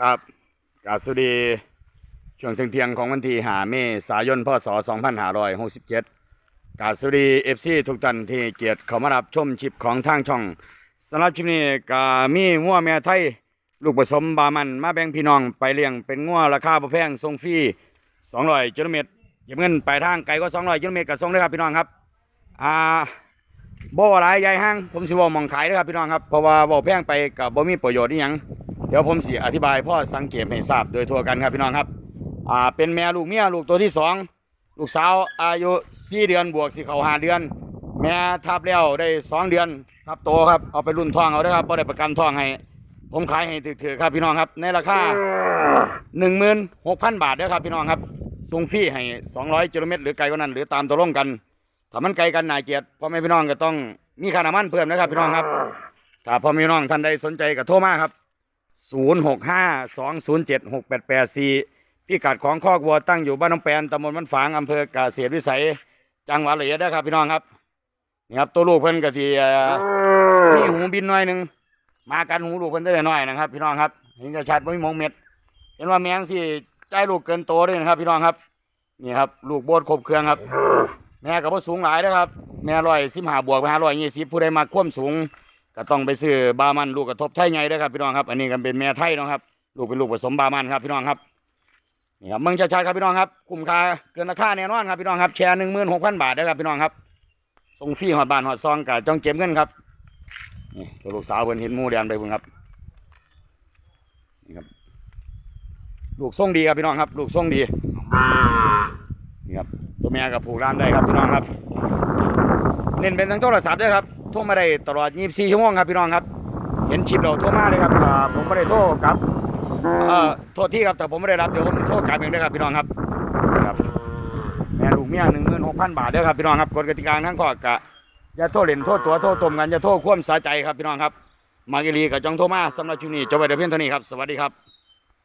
ครับกาสวัสดีช่วงเที่ยงของวันที่5เมษายนพศ2567กาบสวัสดี FC ทุกท่านที่เกียรติเข้ามารับชมชิปของทางช่องสำหรับชิปนี้ก็มีงัวแม่ไทย ลูกผสมบามันมาแบ่งพี่น้องไปเลี้ยงเป็นงัวราคาบ่แพงส่งฟรี200กิโลเมตรเก็บเงินปลายทางไกลก็200กิโลเมตรก็ส่งได้ครับพี่น้องครับอ่าบ่หลายใหญ่ห้างผมสิเว้ามองขายเด้ครับพี่น้องครับเพราะว่าเว้าแพงไปก็บ่มีประโยชน์อีหยัง ดี๋ยวผมสิอธิบายพ่อสังเกตให้ทราบโดยทั่วกันครับพี่น้องครับ อ่า เป็นแม่ลูกเมียลูกตัวที่สองลูกสาวอายุ4เดือนบวกสิเข้าเดือน แม่ทับแล้วได้สองเดือนทับโตครับเอาไปรุ่นทองเอาเด้ครับบ่ได้ประกันทองให้ผมขายให้ถือๆครับพี่น้องครับ ในราคา16,000บาทเด้อครับพี่น้องครับส่งฟรีให้200กิโลเมตรหรือไกลกว่านั้น หรือตามตกลงกันถ้ามันไกลกันนายเกียรติพ่อแม่พี่น้องก็ต้องมีค่าน้ำมันเพิ่มนะครับพี่น้องครับถ้าพ่อแม่พี่น้องท่านใดสนใจก็โทรมาครับ 0 6 5 2 0 7 6 8 8 4พิกัดของคอกวัวตั้งอยู่บ้านน้องแปนตำบลมันฝางอำเภอกเกษตรวิสัย จังหวัดระยองนะครับพี่น้องครับนี่ครับตัวลูกเพิ่นก็ที่มีหูบินหน่อยหนึ่งมากันหูลูกเพิ่นได้หน่อยนะครับ พี่น้องครับเห็นชัดๆว่ามีหมองเม็ด เห็นว่าแมงสิใจลูกเกินโตด้วยนะครับ พี่น้องครับนี่ครับ ลูกโบดครบเครื่องครับ แม่ก็บ่สูงหลายนะครับ แม่ร้อยสิบหาบวกไปห้าร้อยยี่สิบผู้ใดมาคว่ำสูง ก็ต้องไปซื้อบามันลูกกระทบไทยไงด้อครับพี่น้องครับ อันนี้ก็เป็นแม่ไทยนะครับ ลูกเป็นลูกผสมบามันครับพี่น้องครับนี่ครับเมืองชัดๆครับพี่น้องครับคุ้มค่าเกินราคาแน่นอนครับพี่น้องครับแชร์หนึ่งหมื่นหกพันบาทเด้ครับพี่น้องครับส่งฟรีหอดบานหอดซองกับจ้องเก็บเงินครับนี่ตัวลูกสาวเพิ่นเห็นมูแดนไปเพิ่นครับนี่ครับ ลูกส่งดีครับพี่น้องครับ ลูกส่งดีนี่ครับตัวแม่กับผูกร้านได้ครับพี่น้องครับ เน้นเป็นทั้งโทรศัพท์ด้วยครับ โทรมาได้ตลอด 24 ชั่วโมงครับพี่น้องครับ เห็นชิปเราโทรมาเลยครับผมไม่ได้โทรกลับเอ่อโทษที่ครับแต่ผมไม่ได้รับเดี๋ยวผมโทรกลับเองด้วยครับพี่น้องครับครับแม่ลูกเมียหนึ่งหมื่นหกพันบาทเด้อครับพี่น้องครับกฎกติกาทั้งข้อกะอย่าโทษเล่นโทษตัวโทษตมกันอย่าโทษคว่ำสาใจครับพี่น้องครับ มาเกลีกับจองโทรมาสำหรับชุนี้จบไปเดี๋ยวเพียงเท่านี้ครับสวัสดีครับ